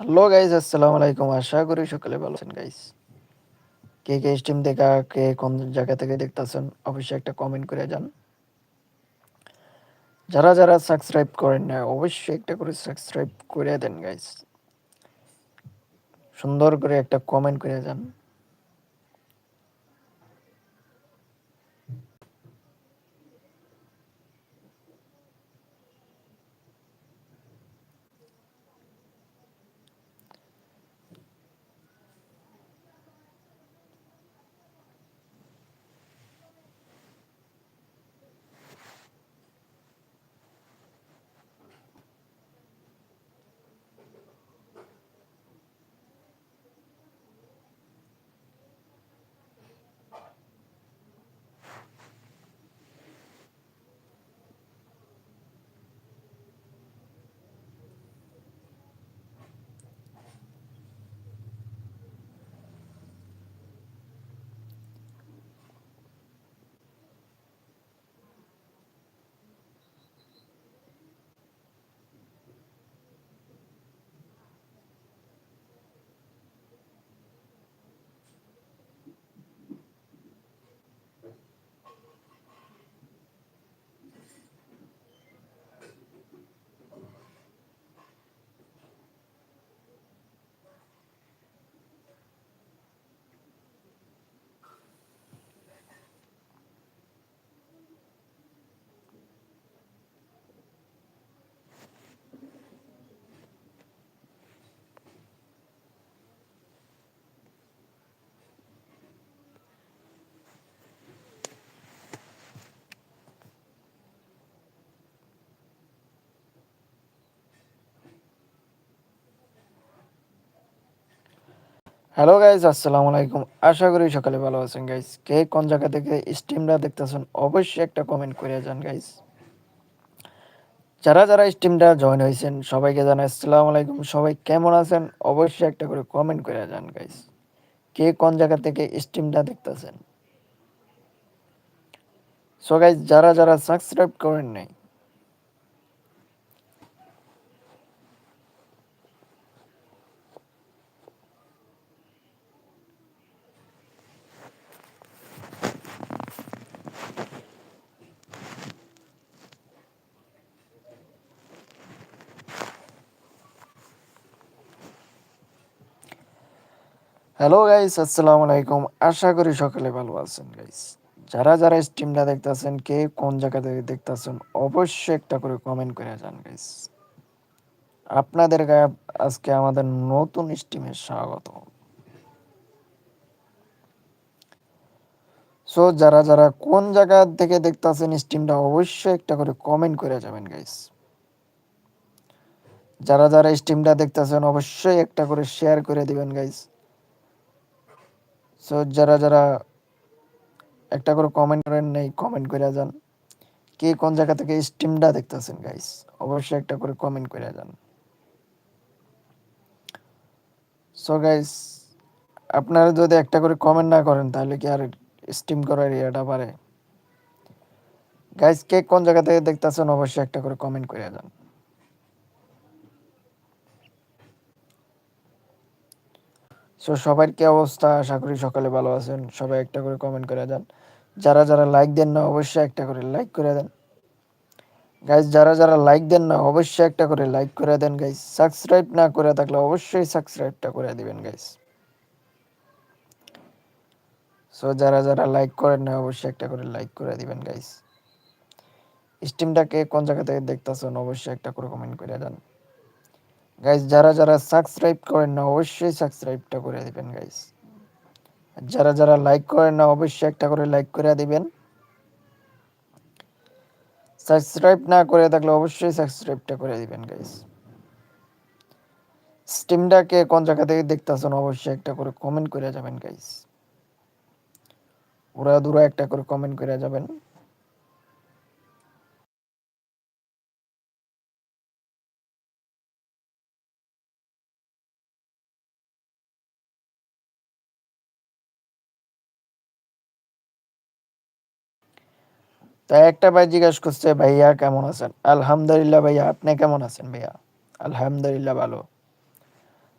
Hello guys আসসালামু আলাইকুম। আশা করি সকলে ভালো আছেন গাইজ কে কে স্ট্রিম দেখা, কে কোন জায়গা থেকে দেখতেছেন, অবশ্যই একটা কমেন্ট করে যান যারা যারা সাবস্ক্রাইব করেন না অবশ্যই একটা করে সাবস্ক্রাইব করে দেন গাইজ সুন্দর করে একটা কমেন্ট করে যান হ্যালো গাইজ আসসালামু আলাইকুম। আশা করি সকালে ভালো আছেন গাইজ কে কোন জায়গা থেকে স্ট্রিমটা দেখতেছেন, অবশ্যই একটা কমেন্ট করে যান গাইজ যারা যারা স্ট্রিমটা জয়েন হয়েছেন, সবাইকে জানাই আসসালামু আলাইকুম। সবাই কেমন আছেন, অবশ্যই একটা করে কমেন্ট করে যান গাইজ কে কোন জায়গা থেকে স্ট্রিমটা দেখতেছেন? সো গাইজ যারা যারা সাবস্ক্রাইব করেন নাই হ্যালো গাইস আসসালামু আলাইকুম। আশা করি সকলে ভালো আছেন গাইস যারা যারা স্ট্রিমটা দেখতেছেন, কে কোন জায়গা থেকে দেখতেছেন, অবশ্যই একটা করে কমেন্ট করে যান গাইস আপনাদের গায়ে আজকে আমাদের নতুন স্ট্রিমে স্বাগত। সো যারা যারা কোন জায়গা থেকে দেখতেছেন স্ট্রিমটা অবশ্যই একটা করে কমেন্ট করে যাবেন গাইস যারা যারা স্ট্রিমটা দেখতেছেন, অবশ্যই একটা করে শেয়ার করে দিবেন গাইস সো যারা যারা একটা করে কমেন্ট করেন নেই কমেন্ট করে যান। কে কোন জায়গা থেকে স্ট্রিমটা দেখতেছেন গাইস অবশ্যই একটা করে কমেন্ট করে যান। সো গাইস আপনারা যদি একটা করে কমেন্ট না করেন, তাহলে কি আর স্টিম করার ইয়েটা পারে গাইস কে কোন জায়গা থেকে দেখতেছেন, অবশ্যই একটা করে কমেন্ট করে যান। সো সবার কি অবস্থা? আশা করি সকালে ভালো আছেন। সবাই একটা করে কমেন্ট করে দেন। যারা যারা লাইক দেন না, অবশ্যই একটা করে লাইক করে দেন। গাইজ যারা যারা লাইক দেন না, অবশ্যই একটা করে লাইক করে দেন। গাইজ সাবস্ক্রাইব না করে থাকলে অবশ্যই সাবস্ক্রাইবটা করে দিবেন গাইজ সো যারা যারা লাইক করেন না, অবশ্যই একটা করে লাইক করে দিবেন গাইজ স্টিমটাকে কোন জায়গা থেকে দেখতেছেন, অবশ্যই একটা করে কমেন্ট করে দেন। গাইজ যারা যারা সাবস্ক্রাইব করেন না, অবশ্যই সাবস্ক্রাইবটা করে দিবেন গাইজ যারা যারা লাইক করেন না, অবশ্যই একটা করে লাইক করে দিবেন। সাবস্ক্রাইব না করে থাকলে অবশ্যই সাবস্ক্রাইবটা করে দিবেন গাইজ স্টিমটাকে কোন জায়গা থেকে দেখতেছেন, অবশ্যই একটা করে কমেন্ট করে যাবেন গাইজ ওরা দূরা একটা করে কমেন্ট করে যাবেন। তাই একটা ভাই জিজ্ঞাসা করছে, ভাইয়া কেমন আছেন? আলহামদুলিল্লাহ ভাইয়া, আপনি কেমন আছেন ভাইয়া? আলহামদুলিল্লাহ ভালো।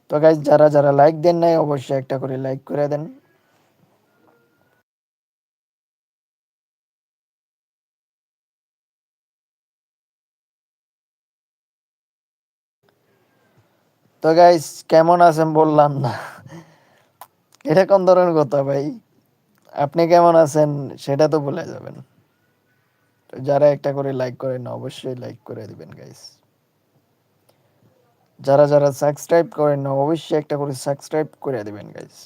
তো গাইজ যারা যারা লাইক দেন নাই, অবশ্যই একটা করে লাইক করে দেন। তো গাইজ কেমন আছেন বললাম না। এটা কোন ধরনের কথা ভাই? আপনি কেমন আছেন, সেটা তো বলে যাবেন। যারা একটা করে লাইক করেন অবশ্যই লাইক করে দিবেন গাইস যারা যারা সাবস্ক্রাইব করেন অবশ্যই একটা করে সাবস্ক্রাইব করে দিবেন গাইস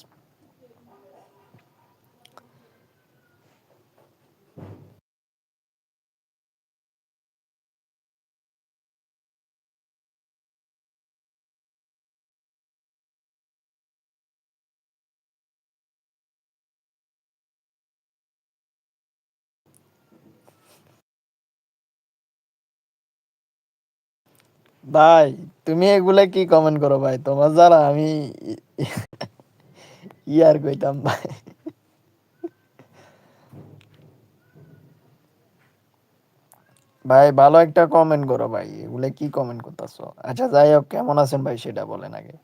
ভাই, তুমি এগুলা কি কমেন্ট করো ভাই? তোমার যারা আমি ইয়ার কইতাম ভাই। ভাই, ভালো একটা কমেন্ট করো ভাই। এগুলা কি কমেন্ট করতেছো? আচ্ছা যাই হোক, কেমন আছেন ভাই? সেটা বলেন আগে।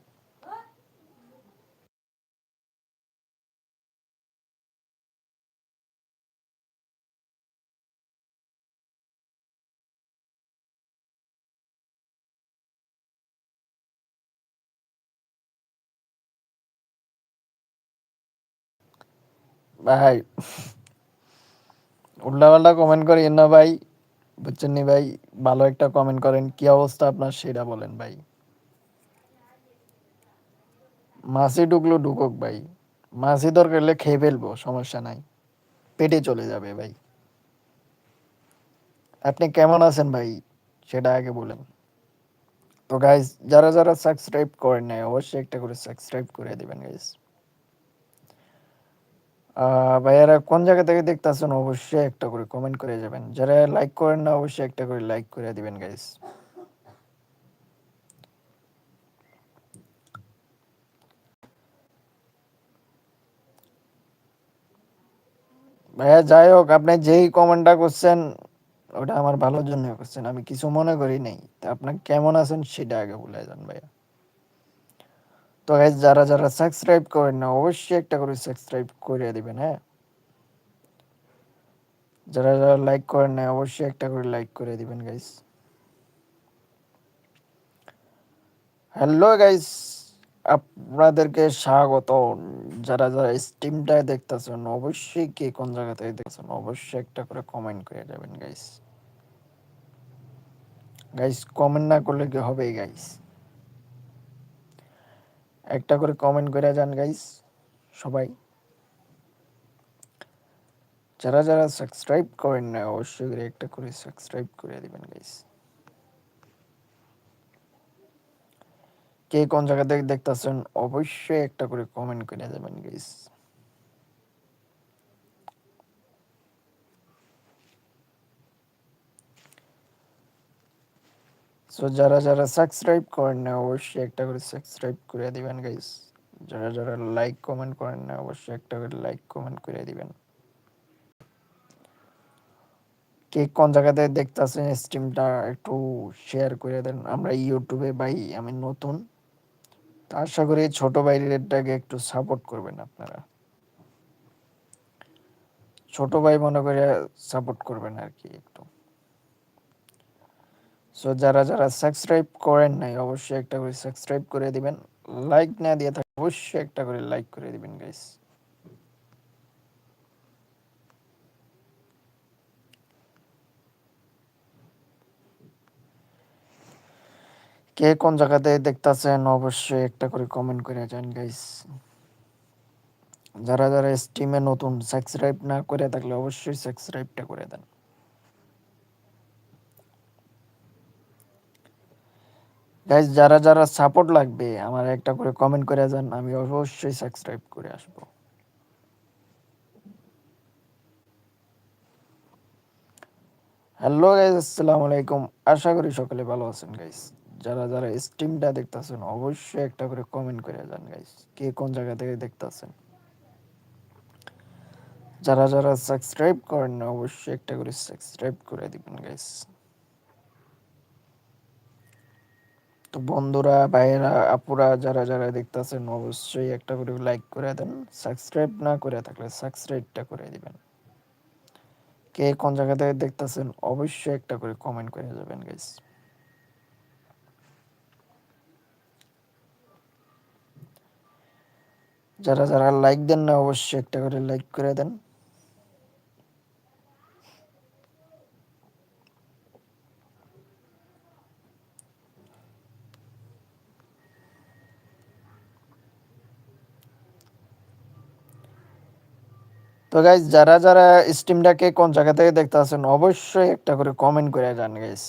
ভাই, উল্টাপাল্টা কমেন্ট করি না ভাই বুঝছেন নি ভাই, ভালো একটা কমেন্ট করেন, কি অবস্থা আপনার সেটা বলেন ভাই। মাসি ঢুকলো, ঢুকুক ভাই। মাসি দরকার হলে খেয়ে ফেলব, সমস্যা নাই। পেটে চলে যাবে ভাই। আপনি কেমন আছেন ভাই, সেটা আগে বলেন। তো গাইজ যারা যারা সাবস্ক্রাইব করেন নাই, অবশ্যই একটা করে সাবস্ক্রাইব করে দিবেন গাইজ ভাইয়ারা কোন জায়গা থেকে দেখতেছেন অবশ্যই একটা করে কমেন্ট করে যাবেন। যারা লাইক করেন না, অবশ্যই একটা করে লাইক করে দিবেন গাইজ ভাইয়া, যাই হোক, আপনি যেই কমেন্টটা করছেন, ওটা আমার ভালোর জন্য করছেন। আমি কিছু মনে করি নাই। তা আপনার কেমন আছেন সেটা আগে বলে যান, ভাইয়া। তো গাইজ যারা যারা সাবস্ক্রাইব করেন না, অবশ্যই একটা করে সাবস্ক্রাইব করে দিবেন হ্যাঁ? যারা যারা লাইক করেন না অবশ্যই একটা করে লাইক করে দিবেন গাইস হ্যালো গাইস আপনাদেরকে স্বাগত যারা যারা স্টিমটা দেখতেছেন, অবশ্যই কে কোন জায়গা থেকে দেখছেন অবশ্যই একটা করে কমেন্ট করে যাবেন গাইস গাইস কমেন্ট না করলে কি হবে গাইস একটা করে কমেন্ট করে যান গাইস সবাই। যারা যারা সাবস্ক্রাইব করেন না, অবশ্যই করে একটা করে সাবস্ক্রাইব করে দিবেন গাইস কে কোন জায়গা থেকে দেখতেছেন, অবশ্যই একটা করে কমেন্ট করে যাবেন গাইস সো যারা যারা সাবস্ক্রাইব করেন না, অবশ্যই একটা করে সাবস্ক্রাইব করে দিবেন গাইস যারা যারা লাইক কমেন্ট করেন না, অবশ্যই একটা করে লাইক কমেন্ট করে দিবেন। কে কোন জায়গাতে দেখতেছেন স্ট্রিমটা একটু শেয়ার করে দেন। আমরা ইউটিউবে ভাই, আমি নতুন। আশা করি ছোট ভাইটাকে একটু সাপোর্ট করবেন আপনারা। ছোট ভাই মনে করে সাপোর্ট করবেন আর কি একটু। সো যারা যারা সাবস্ক্রাইব করেন নাই, অবশ্যই একটা করে সাবস্ক্রাইব করে দিবেন। লাইক না দিয়ে থাকে, অবশ্যই একটা করে লাইক করে দিবেন গাইস কে কোন জায়গাতে দেখতাছেন, অবশ্যই একটা করে কমেন্ট করে যান গাইস যারা যারা স্টিমে নতুন সাবস্ক্রাইব না করে থাকলে অবশ্যই সাবস্ক্রাইবটা করে দেন। গাইস যারা যারা সাপোর্ট লাগবে, আমার একটা করে কমেন্ট করে যান, আমি অবশ্যই সাবস্ক্রাইব করে আসব। হ্যালো গাইস আসসালামু আলাইকুম। আশা করি সকলে ভালো আছেন গাইস যারা যারা স্ট্রিমটা দেখতাছেন, অবশ্যই একটা করে কমেন্ট করে যান গাইস কে কোন জায়গা থেকে দেখতাছেন। যারা যারা সাবস্ক্রাইব করেন, অবশ্যই একটা করে সাবস্ক্রাইব করে দিবেন গাইস তো বন্ধুরা, ভাইয়েরা, আপুরা, যারা যারা দেখতেছেন, অবশ্যই একটা করে লাইক করে দেন সাবস্ক্রাইব না করে থাকলে সাবস্ক্রাইবটা করে দিবেন। কে কোন জায়গা থেকে দেখতেছেন, অবশ্যই একটা করে কমেন্ট করে যাবেন গাইস যারা যারা লাইক দেন না, অবশ্যই একটা করে লাইক করে দেন। তো গাইজ যারা যারা স্ট্রিমটাকে কোন জায়গা থেকে দেখতে আছেন অবশ্যই একটা করে কমেন্ট করে যান গাইজ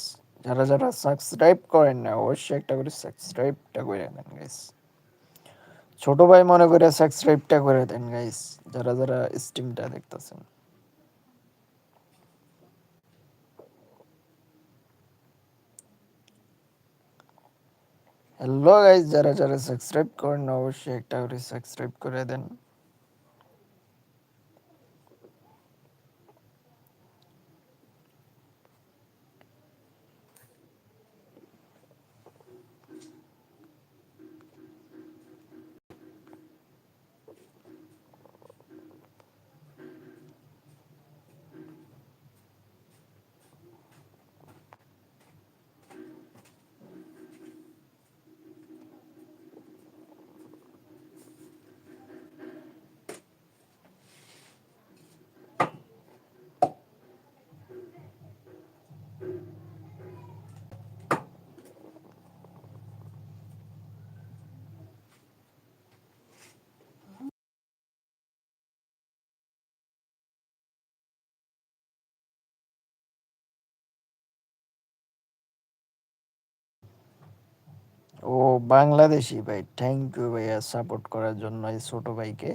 যারা যারা সাবস্ক্রাইব করেন না, অবশ্যই একটা করে সাবস্ক্রাইবটা করে দেন গাইজ ছোট ভাই মনে করে সাবস্ক্রাইবটা করে দেন গাইজ যারা যারা স্ট্রিমটা দেখতেছেন হ্যালো গাইজ যারা যারা সাবস্ক্রাইব করেন অবশ্যই একটা করে সাবস্ক্রাইব করে দেন। ও বাংলাদেশি ভাই থ্যাংক ইউ ভাইয়া সাপোর্ট করার জন্য এই ছোট ভাইকে।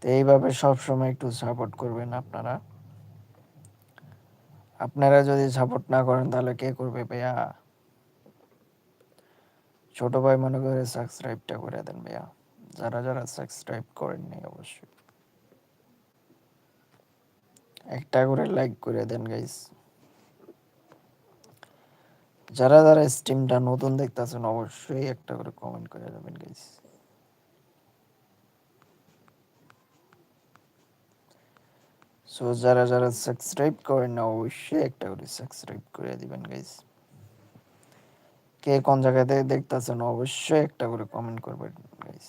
তো এইভাবে সবসময় একটু সাপোর্ট করবেন আপনারা। আপনারা যদি সাপোর্ট না করেন তাহলে কে করবে ভাইয়া? ছোট ভাই মনে করে সাবস্ক্রাইবটা করে দেন ভাইয়া। যারা যারা সাবস্ক্রাইব করেননি অবশ্যই। একটা করে লাইক করে দেন গাইস যারা যারা স্ট্রিমটা নতুন দেখতেছেন, অবশ্যই একটা করে কমেন্ট করে যাবেন গাইস সো যারা যারা সাবস্ক্রাইব করেন না অবশ্যই একটা করে সাবস্ক্রাইব করে দিবেন গাইস কে কোন জায়গা থেকে দেখতেছেন, অবশ্যই একটা করে কমেন্ট করবেন গাইস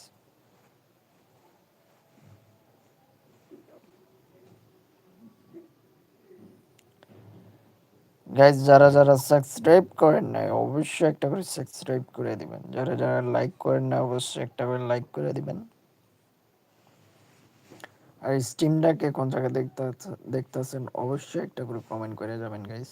গাইজ যারা যারা সাবস্ক্রাইব করেন নাই, অবশ্যই একটা করে সাবস্ক্রাইব করে দিবেন। যারা যারা লাইক করেন না অবশ্যই একটা করে লাইক করে দিবেন। আর স্টিমটাকে কোন জায়গায় দেখতে দেখতেছেন, অবশ্যই একটা করে কমেন্ট করে যাবেন গাইজ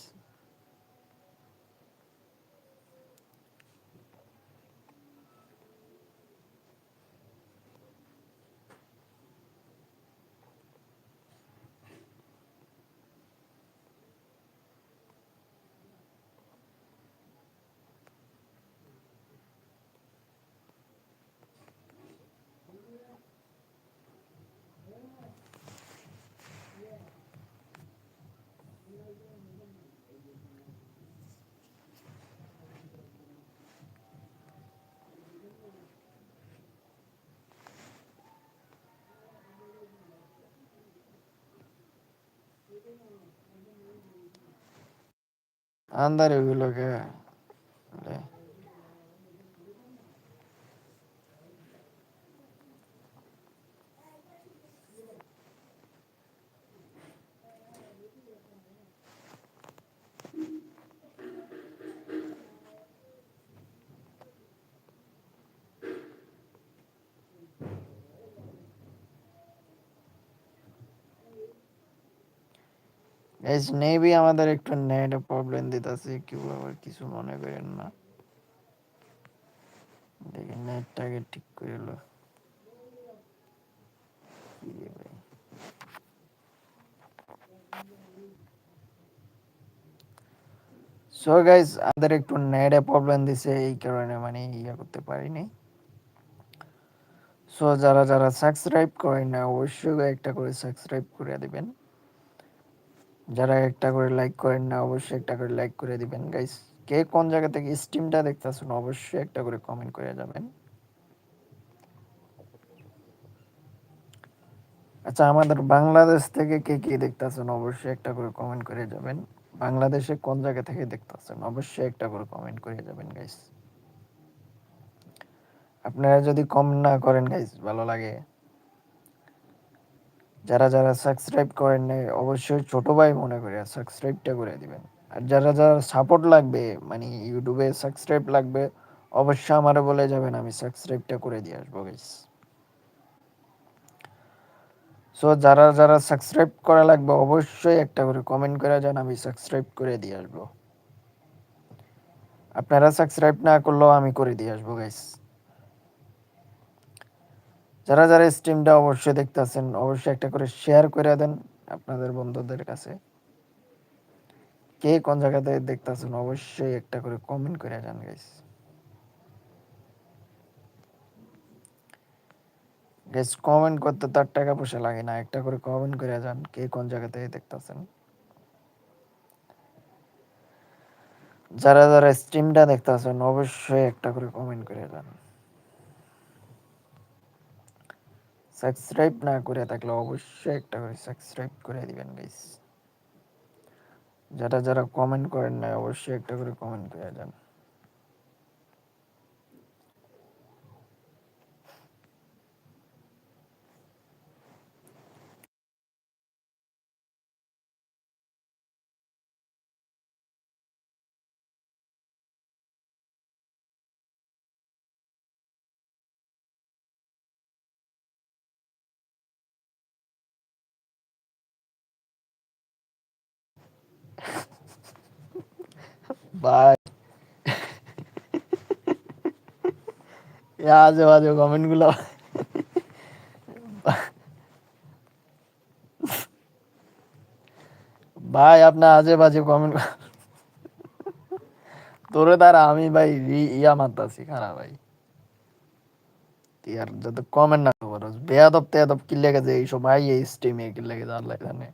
안달의 의록에 네. গাইস নেভি আমাদের একটু নেট প্রবলেম দিতেছে, কেউ আবার কিছু মনে করেন না। দেখি নেটটাকে ঠিক করে লো। কি রে ভাই। সো গাইস আমাদের একটু নেটে প্রবলেম দিছে, এই কারণে মানে ইয়া করতে পারিনি। সো যারা যারা সাবস্ক্রাইব করেন না, অবশ্যই একটা করে সাবস্ক্রাইব করে দিবেন। যারা একটা করে লাইক করেন না, অবশ্যই একটা করে লাইক করে দিবেন গাইস কে কোন জায়গা থেকে স্ট্রিমটা দেখতেছেন, অবশ্যই একটা করে কমেন্ট করে যাবেন। আচ্ছা আমাদের বাংলাদেশ থেকে কে কে দেখতেছেন, অবশ্যই একটা করে কমেন্ট করে যাবেন। বাংলাদেশে কোন জায়গা থেকে দেখতেছেন, অবশ্যই একটা করে কমেন্ট করে যাবেন গাইস আপনারা যদি কম না করেন গাইস ভালো লাগে। যারা যারা সাবস্ক্রাইব করেন নাই, অবশ্যই ছোট ভাই মনে করে সাবস্ক্রাইবটা করে দিবেন। আর যারা যারা সাপোর্ট লাগবে মানে ইউটিউবে সাবস্ক্রাইব লাগবে, অবশ্যই আমারে বলে যাবেন, আমি সাবস্ক্রাইবটা করে দিয়ে আসব গাইস সো যারা যারা সাবস্ক্রাইব করা লাগবে, অবশ্যই একটা করে কমেন্ট করে যান, আমি সাবস্ক্রাইব করে দিয়ে আসব। আপনারা সাবস্ক্রাইব না করলেও আমি করে দিয়ে আসব গাইস যারা যারা স্ট্রিমটা অবশ্যই দেখতেছেন, অবশ্যই একটা করে শেয়ার করে দেন আপনাদের বন্ধুদের কাছে। কে কোন জায়গাতে দেখতেছেন, অবশ্যই একটা করে কমেন্ট করে যান গাইস গাইস কমেন্ট করতে তার টাকা পয়সা লাগে না, একটা করে কমেন্ট করে যান কে কোন জায়গাতে দেখতেছেন। যারা যারা স্ট্রিমটা দেখতেছেন, অবশ্যই একটা করে কমেন্ট করে যান। সাবস্ক্রাইব না করে থাকলে অবশ্যই একটা করে সাবস্ক্রাইব করে দিবেন গাইস যারা যারা কমেন্ট করেন না অবশ্যই একটা করে কমেন্ট করে যান বাই আজে বাজে কমেন্টগুলো। ভাই আপনার আজে বাজে কমেন্ট তোরে দ্বারা আমি ভাই ইয়া মারতাছি, খারাপ ভাই। আর যাতে কমেন্ট না খবর বেয়াদব তেয়াদব কি লেগে যায় এইসব ভাই এই স্ট্রিমে কি লেগে যায় আল্লাহ জানে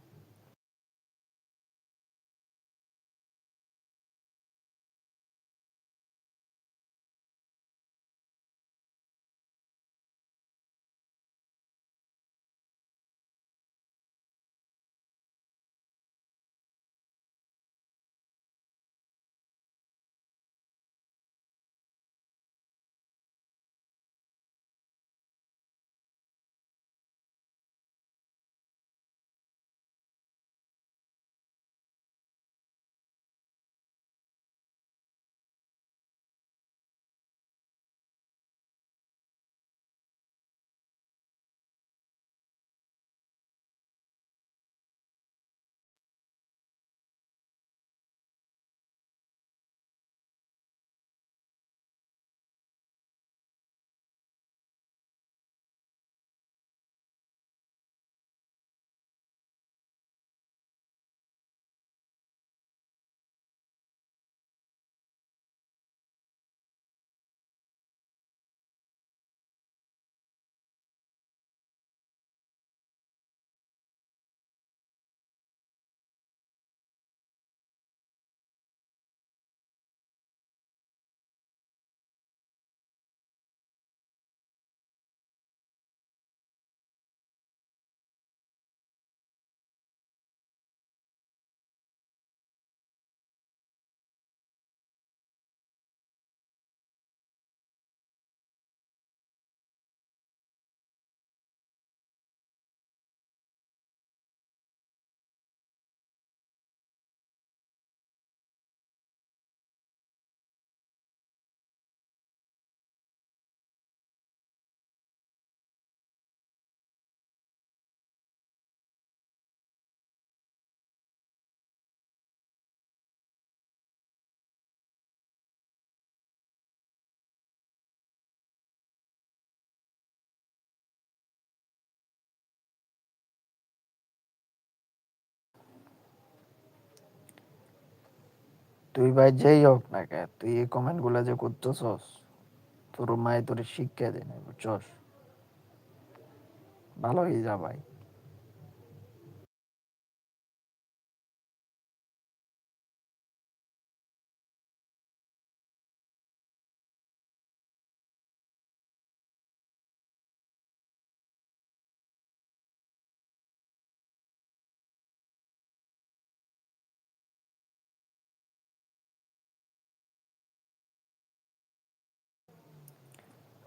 তুই ভাই যেই হোক না কে তুই এই কমেন্টগুলা যে করতেছস, তোর মায়ে তোর শিক্ষা দেয় না বুঝছস? ভালো হয়ে যা ভাই।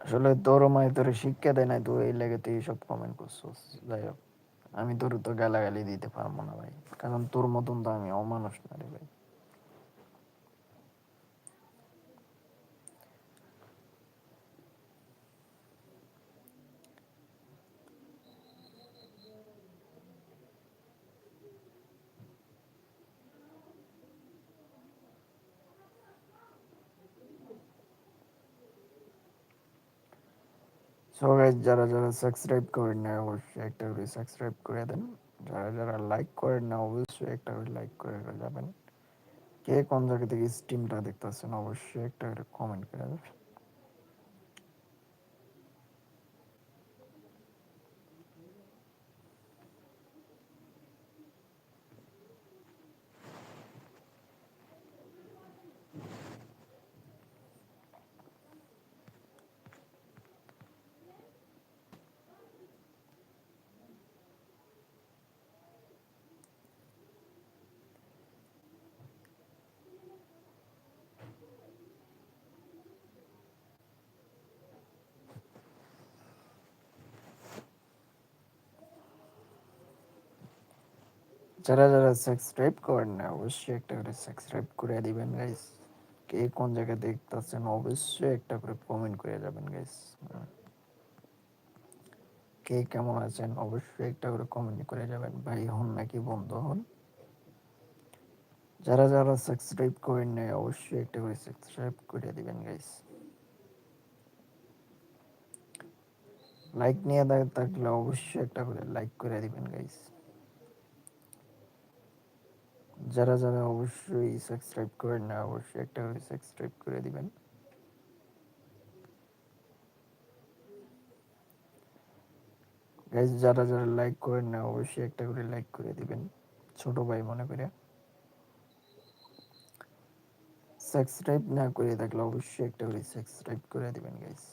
আসলে তোর মায় তোর শিক্ষা দেয় না তুই এই লেগে তুই এইসব কমেন্ট করছিস যাই হোক, আমি তোর তো গালাগালি দিতে পারব না ভাই। কারণ তোর মতন তো আমি অমানুষ না রে ভাই। সো গাইজ যারা যারা সাবস্ক্রাইব করেন না অবশ্যই একটা করে সাবস্ক্রাইব করে দেন। যারা যারা লাইক করেন না অবশ্যই একটা করে লাইক করে যাবেন। কে কোন জায়গা থেকে স্ট্রিমটা দেখতেছেন, অবশ্যই একটা করে কমেন্ট করে দেবেন। যারা যারা সাবস্ক্রাইব করেন না, অবশ্যই একটা করে সাবস্ক্রাইব করে দিবেন গাইস কে কোন জায়গায় দেখতেছেন, অবশ্যই একটা করে কমেন্ট করে যাবেন গাইস কে কেমন আছেন, অবশ্যই একটা করে কমেন্ট করে যাবেন। ভাই হন নাকি বন্ধ হন? যারা যারা সাবস্ক্রাইব করেন নাই, অবশ্যই একটা করে সাবস্ক্রাইব করে দিবেন গাইস লাইক নিয়ে থাকলে অবশ্যই একটা করে লাইক করে দিবেন গাইস যারা যারা অবশ্যই সাবস্ক্রাইব করেন না, অবশ্যই একটা করে সাবস্ক্রাইব করে দিবেন। যারা যারা লাইক করেন না, অবশ্যই একটা করে লাইক করে দিবেন, ছোট ভাই মনে করে। সাবস্ক্রাইব না করে থাকলে অবশ্যই একটা করে সাবস্ক্রাইব করে দিবেন গাইজ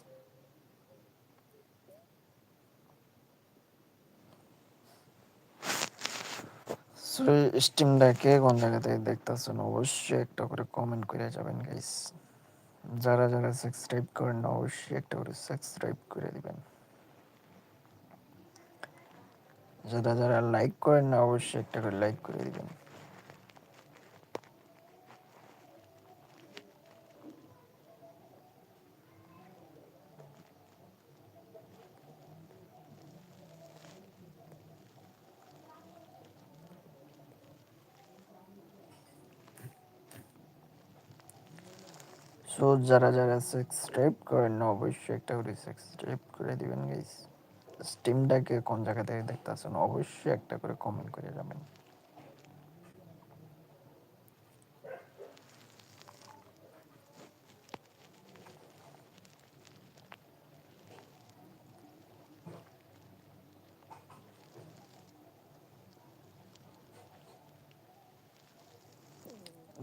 স্টিমটাকে কোন জায়গা থেকে দেখতেছেন, অবশ্যই একটা করে কমেন্ট করে যাবেন গাইস যারা যারা সাবস্ক্রাইব করেন, অবশ্যই একটা করে সাবস্ক্রাইব করে দিবেন। যারা যারা লাইক করেন, অবশ্যই একটা করে লাইক করে দিবেন। সো যারা যারা সাবস্ক্রাইব করেন অবশ্যই একটা করে সাবস্ক্রাইব করে দিবেন গাইস স্টিমটাকে কোন জায়গা থেকে দেখতেছেন, অবশ্যই একটা করে কমেন্ট করে যাবেন।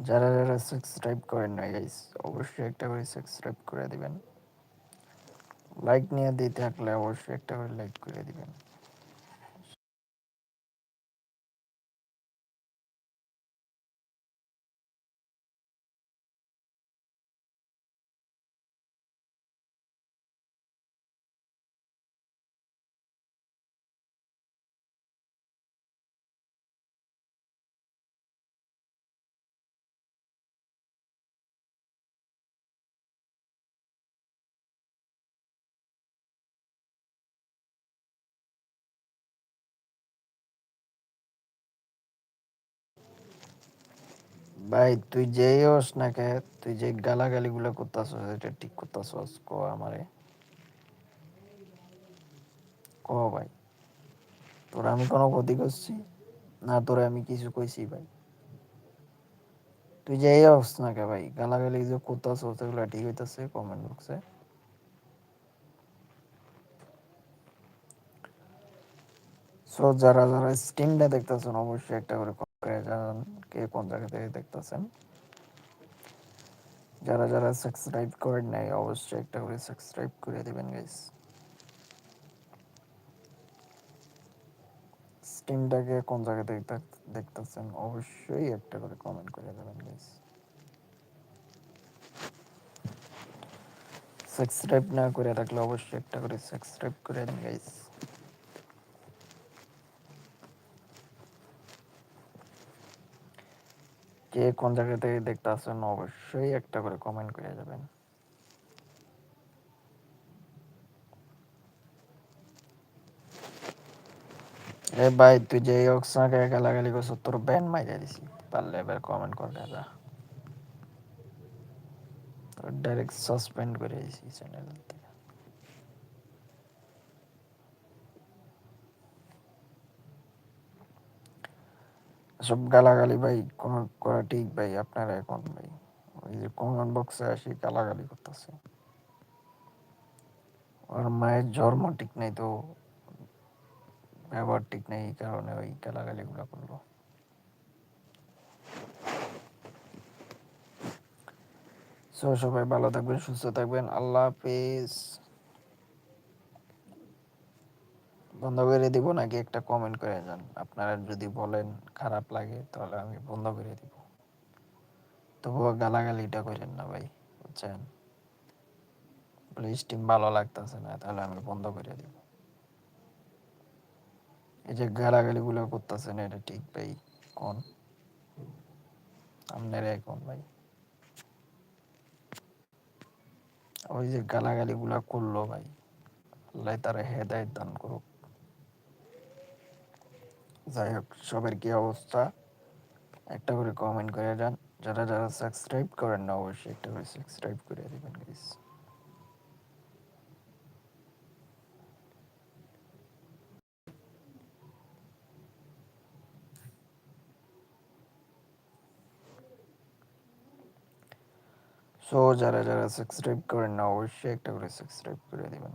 যারা যারা সাবস্ক্রাইব করেন না গাইস অবশ্যই একটা করে সাবস্ক্রাইব করে দিবেন। লাইক নিয়ে দিতে থাকলে অবশ্যই একটা করে লাইক করে দিবেন। ভাই, তুই যেই হোস না কে তুই যে গালাগালি গুলো করতেছস, এটা ঠিক করতেছস, ক আমারে। ক ভাই, তোর আমি কোনো ক্ষতি করছি? না, তোরে আমি কিছু কইছি ভাই। তুই যেই হোস না কে ভাই, গালাগালি যে করতেছ এগুলো ঠিক হইতাছে কমেন্ট বক্সে সো যারা যারা স্ট্রিমটা দেখতেছেন, অবশ্যই একটা করে করে জানান কে কোন জায়গা থেকে দেখতেছেন যারা যারা সাবস্ক্রাইব করেন নাই, অবশ্যই একটা করে সাবস্ক্রাইব করে গাইস স্ট্রিমটাকে কোন জায়গা থেকে দেখতেছেন, অবশ্যই একটা করে কমেন্ট করে দেবেন গাইস সাবস্ক্রাইব না করে থাকলে অবশ্যই একটা করে সাবস্ক্রাইব করে দিন গাইস কে কোন জায়গা থেকে দেখতে আসছেন, অবশ্যই একটা করে কমেন্ট করে যাবেন। এ ভাই, তুই যে অক্সাকে গালাগালি করছ তোর ব্যান মাইরা দিছি। পারলে এবার কমেন্ট কর দাদা ডাইরেক্ট সাসপেন্ড করে দিছি চ্যানেল সব গালাগালি ভাই, কোন করা ঠিক ভাই, আপনারা এখন ভাই, ওই যে কমেন্ট বক্সে আসি গালাগালি করতেছে। ওর মায়ের জন্ম ঠিক নাই তো, ব্যবহার ঠিক নেই এই কারণে ওই গালাগালি গুলো করল সবাই ভালো থাকবেন, সুস্থ থাকবেন, আল্লাহ হাফিজ। বন্ধ করে দিব নাকি একটা কমেন্ট করে যান? আপনারা যদি বলেন খারাপ লাগে, তাহলে আমি বন্ধ করে দিব। তবুও গালাগালিটা করেন না ভাই, বুঝছেন? স্টিম ভালো লাগতেছে না, তাহলে আমি বন্ধ করে দিব। এই যে গালাগালি গুলো করতেছেন, এটা ঠিক ভাই, কোন? আপনারা কোন ভাই? ওই যে গালাগালি গুলা করল ভাই, আল্লাহ তারা হেদায়ত দান করুক। যাই হোক, সবার কি অবস্থা? একটা করে কমেন্ট করে যান। যারা যারা সাবস্ক্রাইব করেন না, অবশ্যই একটা করে সাবস্ক্রাইব করে দিবেন গাইস সো যারা যারা সাবস্ক্রাইব করেন না, অবশ্যই একটা করে সাবস্ক্রাইব করে দিবেন।